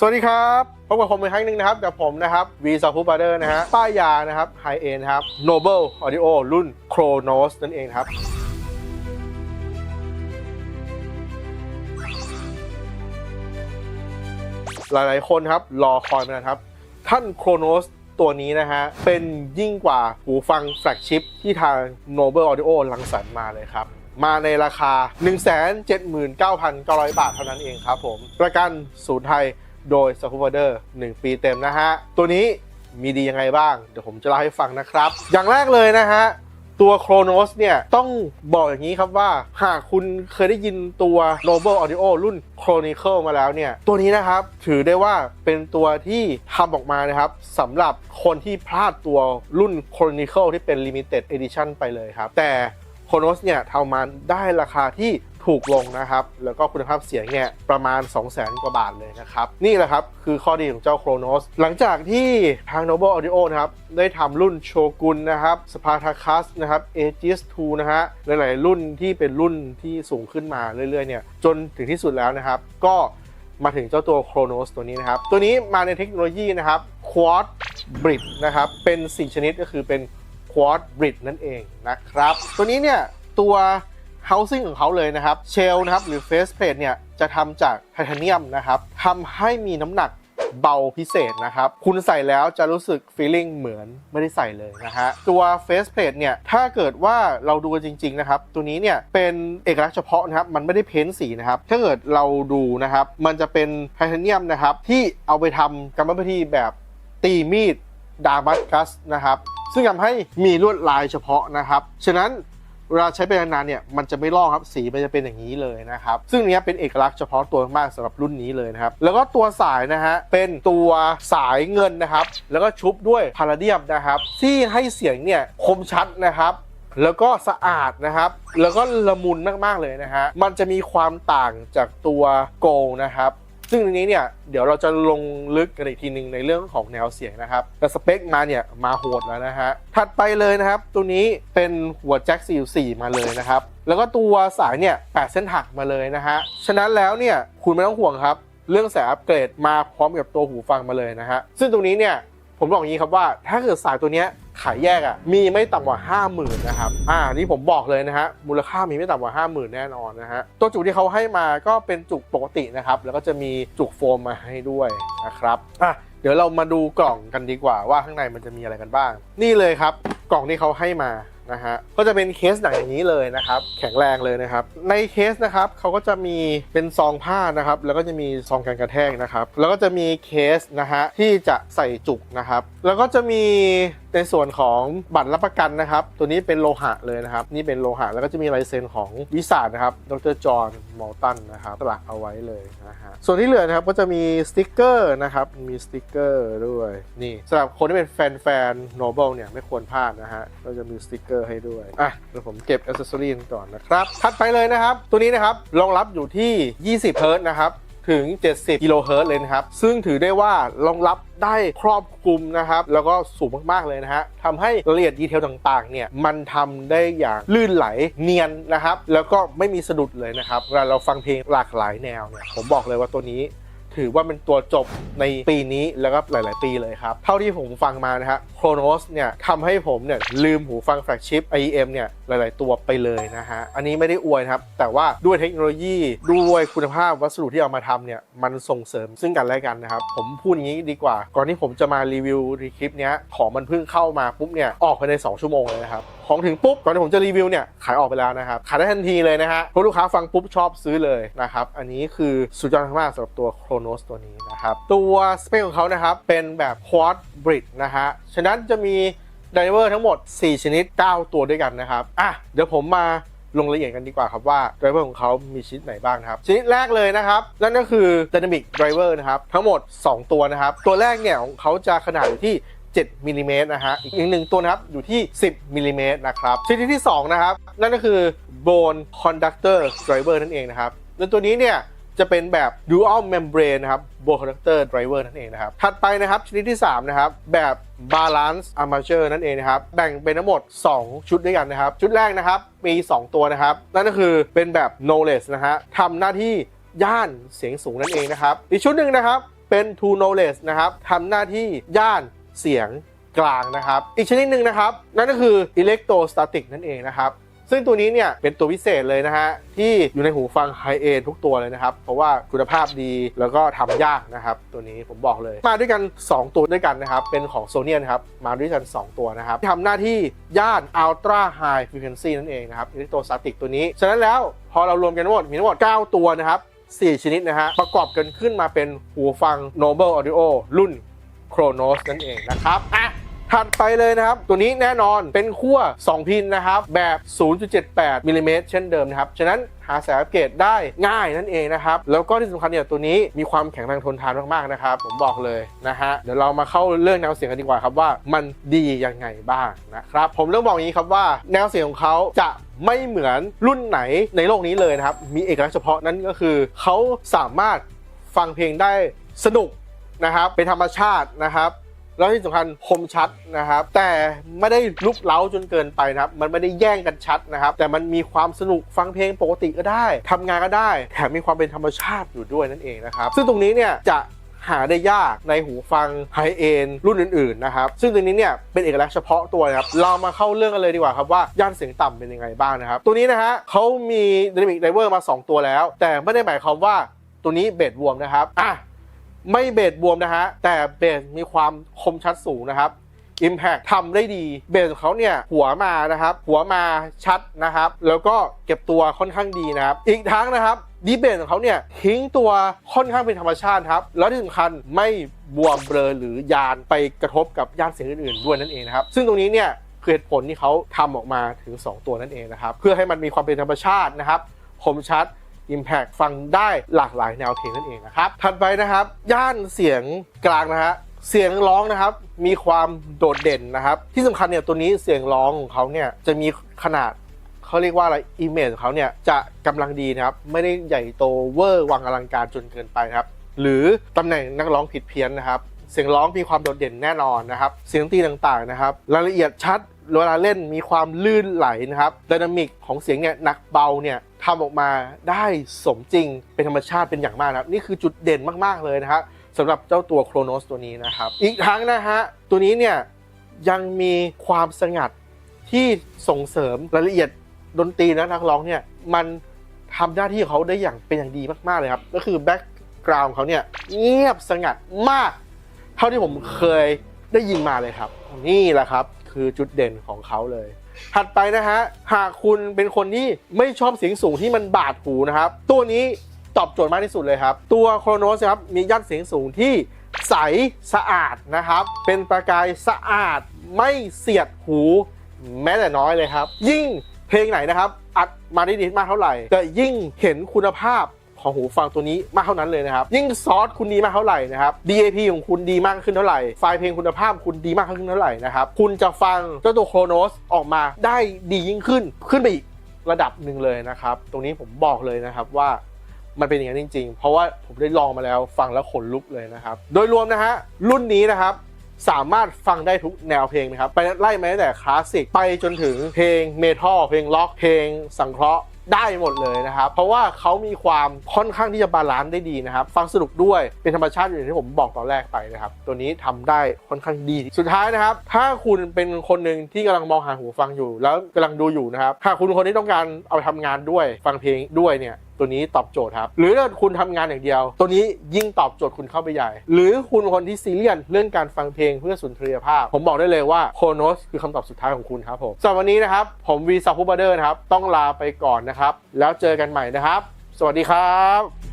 สวัสดีครับพบกับผมอีกครั้งหนึ่งนะครับกับผมนะครับวีซาฟูบาร์เดอร์นะฮะป้ายยานะครับไฮเอ็นครับ Noble Audio รุ่น Chronos นั่นเองครับหลายๆ คนครับรอคอยมานานครับ ท่าน Chronos ตัวนี้นะฮะ เป็นยิ่งกว่าหูฟังแฟลกชิปที่ทาง Noble Audio รังสรรค์มาเลยครับ มาในราคา 179,900 บาทเท่านั้นเองครับผม ประกันศูนย์ไทย โดย s u p p o r t e r 1 ปีเต็มนะฮะ ตัวนี้มีดียังไงบ้าง เดี๋ยวผมจะเล่าให้ฟังนะครับ อย่างแรกเลยนะฮะ ตัว Chronos เนี่ย ต้องบอกอย่างนี้ครับว่า หากคุณเคยได้ยินตัว Noble Audio รุ่น Chronicle มาแล้วเนี่ย ตัวนี้นะครับ ถือได้ว่าเป็นตัวที่ทำออกมานะครับสำหรับคนที่พลาดตัวรุ่น Chronicle ที่เป็น Limited Edition ไปเลยครับ แต่โคโนสเนี่ยทำมาได้ราคาที่ ถูกลงนะครับ แล้วก็คุณภาพเสียงเนี่ยประมาณ 2 0 0 0 0 0กว่าบาทเลยนะครับ นี่แหละครับ คือข้อดีของเจ้าโครโนสหลังจากที่ทาง Noble Audio นะครับ ได้ทำรุ่นโชกุนนะครับสปาร์ทาคัสนะครับ Aegis 2นะฮะ หลายๆ รุ่นที่เป็นรุ่นที่สูงขึ้นมาเรื่อยๆเนี่ยจนถึงที่สุดแล้วนะครับ ก็มาถึงเจ้าตัว Chronos ตัวนี้นะครับ ตัวนี้มาในเทคโนโลยีนะครับ Quad Bridge นะครับ เป็น 4 ชนิดก็คือเป็น Quad Bridge นั่นเองนะครับ ตัวนี้เนี่ยตัว housing ของเขาเลยนะครับเชลนะครับหรือ face plate เนี่ยจะทำจากไทเทเนียมนะครับทำให้มีน้ำหนักเบาพิเศษนะครับ คุณใส่แล้วจะรู้สึก feeling เหมือนไม่ได้ใส่เลยนะฮะ ตัว face plate เนี่ย ถ้าเกิดว่าเราดูกันจริง ๆ นะครับ ตัวนี้เนี่ย เป็นเอกลักษณ์เฉพาะนะครับ มันไม่ได้เพ้นสีนะครับ ถ้าเกิดเราดูนะครับ มันจะเป็นไทเทเนียมนะครับ ที่เอาไปทำกรรมวิธีแบบตีมีดดามัสกัสนะครับ ซึ่งทำให้มีลวดลายเฉพาะนะครับ ฉะนั้น เวลาใช้ไปนานๆเนี่ยมันจะไม่ลอกครับสีมันจะเป็นอย่างนี้เลยนะครับ ซึ่งเนี้ยเป็นเอกลักษณ์เฉพาะตัวมากสำหรับรุ่นนี้เลยนะครับ แล้วก็ตัวสายนะฮะเป็นตัวสายเงินนะครับ แล้วก็ชุบด้วยพาราเดียมนะครับ ที่ให้เสียงเนี่ยคมชัดนะครับแล้วก็สะอาดนะครับ แล้วก็ละมุนมาก ๆ เลยนะฮะ มันจะมีความต่างจากตัวโกลนะครับ ซึ่งในนี้เนี่ยเดี๋ยวเราจะลงลึกกันอีกทีหนึ่งในเรื่องของแนวเสียงนะครับ แต่สเปคมาเนี่ยมาโหดแล้วนะฮะ ถัดไปเลยนะครับ ตัวนี้เป็นหัวแจ็ค4.4 มาเลยนะครับ แล้วก็ตัวสายเนี่ย8เส้นหักมาเลยนะฮะ ฉะนั้นแล้วเนี่ยคุณไม่ต้องห่วงครับ เรื่องสายอัปเกรดมาพร้อมกับตัวหูฟังมาเลยนะฮะ ซึ่งตรงนี้เนี่ย ผมบอกอย่างนี้ครับว่าถ้าเกิดสายตัวนี้ขายแยกอะ่ะมีไม่ต่ำกว่า 5 0,000นะครับอ่านี่ผมบอกเลยนะฮะมูลค่ามีไม่ต่ำกว่า 50,000 แน่นอนนะฮะตัวจุกที่เขาให้มาก็เป็นจุกปกตินะครับแล้วก็จะมีจุกโฟมมาให้ด้วยนะครับอะเดี๋ยวเรามาดูกล่องกันดีกว่าว่าข้างในมันจะมีอะไรกันบ้าง นี่เลยครับ กล่องที่เขาให้มา นะฮะก็จะเป็นเคสหนังอย่างนี้เลยนะครับแข็งแรงเลยนะครับ ในเคสนะครับเขาก็จะมีเป็นซองผ้านะครับแล้วก็จะมีซองกันกระแทกนะครับแล้วก็จะมีเคสนะฮะที่จะใส่จุกนะครับแล้วก็จะมีในส่วนของบัตรรับประกันนะครับ ตัวนี้เป็นโลหะเลยนะครับ นี่เป็นโลหะแล้วก็จะมีลายเซ็นของวิสานะครับ ดรจอห์นมอลตันนะครับสลักเอาไว้เลยนะฮะส่วนที่เหลือนะครับก็จะมีสติกเกอร์นะครับ มีสติกเกอร์ด้วยนี่สำหรับคนที่เป็นแฟนแฟนโนเบิลเนี่ยไม่ควรพลาดนะฮะก็จะมีสติกเกอร์ให้ด้วย อะเดี๋ยวผมเก็บอ c เซสซอรีก่อนนะครับ ถัดไปเลยนะครับ ตัวนี้นะครับรองรับอยู่ที่ 20เฮิร์ตนะครับถึง 70 กิโลเฮิรตซ์เลยนะครับ ซึ่งถือได้ว่ารองรับได้ครอบคลุมนะครับ แล้วก็สูงมาก ๆ เลยนะฮะทำให้รายละเอียดดีเทลต่าง ๆ เนี่ย มันทำได้อย่างลื่นไหลเนียนนะครับ แล้วก็ไม่มีสะดุดเลยนะครับเวลาเราฟังเพลงหลากหลายแนวเนี่ย ผมบอกเลยว่าตัวนี้ ถือว่าเป็นตัวจบในปีนี้แล้วก็หลาย ๆ ปีเลยครับ เท่าที่ผมฟังมานะฮะ Chronos เนี่ยทำให้ผมเนี่ยลืมหูฟังแฟลกชิป IEM เนี่ยหลาย ๆ ตัวไปเลยนะฮะ อันนี้ไม่ได้อวยครับ แต่ว่าด้วยเทคโนโลยีด้วยคุณภาพวัสดุที่เอามาทำเนี่ยมันส่งเสริมซึ่งกันและกันนะครับ ผมพูดอย่างนี้ดีกว่า ก่อนที่ผมจะมารีวิวในคลิปเนี้ยของมันเพิ่งเข้ามาปุ๊บเนี่ยออกภายใน 2 ชั่วโมงเลยนะครับ ของถึงปุ๊บก่อนที่ผมจะรีวิวเนี่ยขายออกไปแล้วนะครับขายได้ทันทีเลยนะฮะเพราะลูกค้าฟังปุ๊บชอบซื้อเลยนะครับอันนี้คือสุดยอดมากสำหรับตัว Chronos ตัวนี้นะครับตัวสเปคของเขานะครับเป็นแบบ Quad Bridge นะฮะฉะนั้นจะมีไดเวอร์ทั้งหมด 4 ชนิด 9 ตัวด้วยกันนะครับอะเดี๋ยวผมมาลงรายละเอียดกันดีกว่าครับว่าไดเวอร์ของเขามีชนิดไหนบ้างนะครับชนิดแรกเลยนะครับ นั่นก็คือ Dynamic Driver นะครับ ทั้งหมด 2 ตัวนะครับ ตัวแรกเนี่ยของเขาจะขนาดอยู่ที่ 7มิลลิเมตรนะฮะอีกหนึ่งตัวนะครับอยู่ที่ 10มิลลิเมตรนะครับชนิดที่2นะครับนั่นก็คือ Bone Conductor Driver นั่นเองนะครับและตัวนี้เนี่ยจะเป็นแบบ dual membrane นะครับ bone conductor driver นั่นเองนะครับ ถัดไปนะครับ ชนิดที่ 3 นะครับ แบบ balance armature นั่นเองนะครับ แบ่งเป็นทั้งหมด 2 ชุดด้วยกันนะครับ ชุดแรกนะครับมี 2 ตัวนะครับ นั่นก็คือเป็นแบบ knowledge นะฮะทำหน้าที่ย่านเสียงสูงนั่นเองนะครับ อีกชุดหนึ่งนะครับเป็น True Knowledge นะครับทำหน้าที่ย่าน เสียงกลางนะครับ อีกชนิดหนึ่งนะครับ นั่นก็คือ Electrostatic นั่นเองนะครับ ซึ่งตัวนี้เนี่ยเป็นตัวพิเศษเลยนะฮะที่อยู่ในหูฟังไฮเอทุกตัวเลยนะครับ เพราะว่าคุณภาพดีแล้วก็ทำยากนะครับ ตัวนี้ผมบอกเลย มาด้วยกัน 2 ตัวด้วยกันนะครับ เป็นของโซเนียนะครับ มาด้วยกัน 2 ตัวนะครับทำหน้าที่ย่าน Ultra High Frequency นั่นเองนะครับ Electrostatic ตัวนี้ ฉะนั้นแล้วพอเรารวมกันทั้งหมดมีทั้งหมด 9 ตัวนะครับ4 ชนิดนะฮะประกอบกันขึ้นมาเป็นหูฟัง Noble Audio รุ่น Chronos นั่นเองนะครับอะถัดไปเลยนะครับ ตัวนี้แน่นอนเป็นขั้ว 2 พินนะครับ แบบ 0.78มิลลิเมตรเช่นเดิมนะครับ ฉะนั้นหาสายอัปเกรดได้ง่ายนั่นเองนะครับ แล้วก็ที่สำคัญเนี่ยตัวนี้มีความแข็งแรงทนทานมากๆนะครับ ผมบอกเลยนะฮะ เดี๋ยวเรามาเข้าเรื่องแนวเสียงกันดีกว่าครับว่ามันดียังไงบ้างนะครับ ผมเริ่มบอกอย่างนี้ครับว่าแนวเสียงของเขาจะไม่เหมือนรุ่นไหนในโลกนี้เลยนะครับ มีเอกลักษณ์เฉพาะนั่นก็คือเขาสามารถฟังเพลงได้สนุก นะครับ เป็นธรรมชาตินะครับแล้วที่สำคัญคมชัดนะครับ แต่ไม่ได้ลุกเล้าจนเกินไปนะครับ มันไม่ได้แย่งกันชัดนะครับ แต่มันมีความสนุกฟังเพลงปกติก็ได้ทำงานก็ได้ แถมมีความเป็นธรรมชาติอยู่ด้วยนั่นเองนะครับ ซึ่งตรงนี้เนี่ยจะหาได้ยากในหูฟังไฮเอนรุ่นอื่นๆนะครับ ซึ่งตรงนี้เนี่ยเป็นเอกลักษณ์เฉพาะตัวนะครับ เรามาเข้าเรื่องกันเลยดีกว่าครับว่าย่านเสียงต่ำเป็นยังไงบ้างนะครับ ตัวนี้นะฮะเขามี Dynamic Driver มา 2 ตัวแล้ว แต่ไม่ได้หมายความว่าตัวนี้เบสวอร์มนะครับอะ ไม่เบสบวมนะฮะ แต่เบสมีความคมชัดสูงนะครับ Impact ทำได้ดีเบสของเขาเนี่ยหัวมานะครับ หัวมาชัดนะครับ แล้วก็เก็บตัวค่อนข้างดีนะครับ อีกทั้งนะครับดีเบสของเขาเนี่ยทิ้งตัวค่อนข้างเป็นธรรมชาติครับ แล้วที่สำคัญไม่บวมเบลอหรือยานไปกระทบกับย่านเสียงอื่นๆด้วยนั่นเองนะครับ ซึ่งตรงนี้เนี่ยคือเหตุผลที่เขาทำออกมาถึง 2 ตัวนั่นเองนะครับ เพื่อให้มันมีความเป็นธรรมชาตินะครับคมชัด Impact ฟังได้หลากหลายแนวเพลงนั่นเองนะครับ ถัดไปนะครับ ย่านเสียงกลางนะฮะเสียงร้องนะครับมีความโดดเด่นนะครับ ที่สำคัญเนี่ยตัวนี้เสียงร้องของเขาเนี่ยจะมีขนาดเขาเรียกว่าอะไรอิมเมจของเขาเนี่ยจะกำลังดีนะครับ ไม่ได้ใหญ่โตเวอร์วังอลังการจนเกินไปครับ หรือตำแหน่งนักร้องผิดเพี้ยนนะครับ เสียงร้องมีความโดดเด่นแน่นอนนะครับ เสียงตีต่างๆนะครับ รายละเอียดชัดเวลาเล่นมีความลื่นไหลนะครับไดนามิกของเสียงเนี่ยหนักเบาเนี่ยทำออกมาได้สมจริงเป็นธรรมชาติเป็นอย่างมากนะครับนี่คือจุดเด่นมากๆเลยนะครับสำหรับเจ้าตัวโครโนสตัวนี้นะครับ อีกทั้งนะฮะตัวนี้เนี่ยยังมีความสงัดที่ส่งเสริมรายละเอียดดนตรีและนักร้องเนี่ยมันทำหน้าที่ของเขาได้อย่างเป็นอย่างดีมากๆเลยครับ ก็คือแบ็กกราวน์เขาเนี่ยเงียบสงัดมาก เท่าที่ผมเคยได้ยินมาเลยครับ นี่แหละครับคือจุดเด่นของเขาเลย ถัดไปนะฮะหากคุณเป็นคนที่ไม่ชอบเสียงสูงที่มันบาดหูนะครับ ตัวนี้ตอบโจทย์มากที่สุดเลยครับ ตัวโครโนสครับมีย่านเสียงสูงที่ใสสะอาดนะครับ เป็นประกายสะอาดไม่เสียดหูแม้แต่น้อยเลยครับ ยิ่งเพลงไหนนะครับ อัดมาได้ดีมากเท่าไหร่จะยิ่งเห็นคุณภาพ ของหูฟังตัวนี้มากเท่านั้นเลยนะครับ ยิ่งซอสคุณดีมากเท่าไหร่นะครับ DAP ของคุณดีมากขึ้นเท่าไหร่ ไฟล์เพลงคุณภาพคุณดีมากขึ้นเท่าไหร่นะครับ คุณจะฟังเจ้าตัวโครโนสออกมาได้ดียิ่งขึ้น ขึ้นไปอีกระดับหนึ่งเลยนะครับ ตรงนี้ผมบอกเลยนะครับว่ามันเป็นอย่างนั้นจริง ๆ เพราะว่าผมได้ลองมาแล้วฟังแล้วขนลุกเลยนะครับ โดยรวมนะฮะรุ่นนี้นะครับสามารถฟังได้ทุกแนวเพลงนะครับ ไปไล่มาตั้งแต่คลาสสิกไปจนถึงเพลงเมทัลเพลงล็อกเพลงสังเคราะห์ ได้หมดเลยนะครับ เพราะว่าเขามีความค่อนข้างที่จะบาลานซ์ได้ดีนะครับ ฟังสนุกด้วยเป็นธรรมชาติอย่างที่ผมบอกตอนแรกไปนะครับ ตัวนี้ทำได้ค่อนข้างดี สุดท้ายนะครับ ถ้าคุณเป็นคนหนึ่งที่กำลังมองหาหูฟังอยู่ แล้วกำลังดูอยู่นะครับหากคุณคนที่ต้องการเอาไปทำงานด้วย ฟังเพลงด้วยเนี่ย ตัวนี้ตอบโจทย์ครับ หรือถ้าคุณทำงานอย่างเดียว ตัวนี้ยิ่งตอบโจทย์คุณเข้าไปใหญ่ หรือคุณคนที่ซีเรียสเรื่องการฟังเพลงเพื่อสุนทรียภาพ ผมบอกได้เลยว่าโคโนสคือคำตอบสุดท้ายของคุณครับผมสำหรับวันนี้นะครับ ผมวีซาพูบาเดอร์นะครับ ต้องลาไปก่อนนะครับ แล้วเจอกันใหม่นะครับ สวัสดีครับ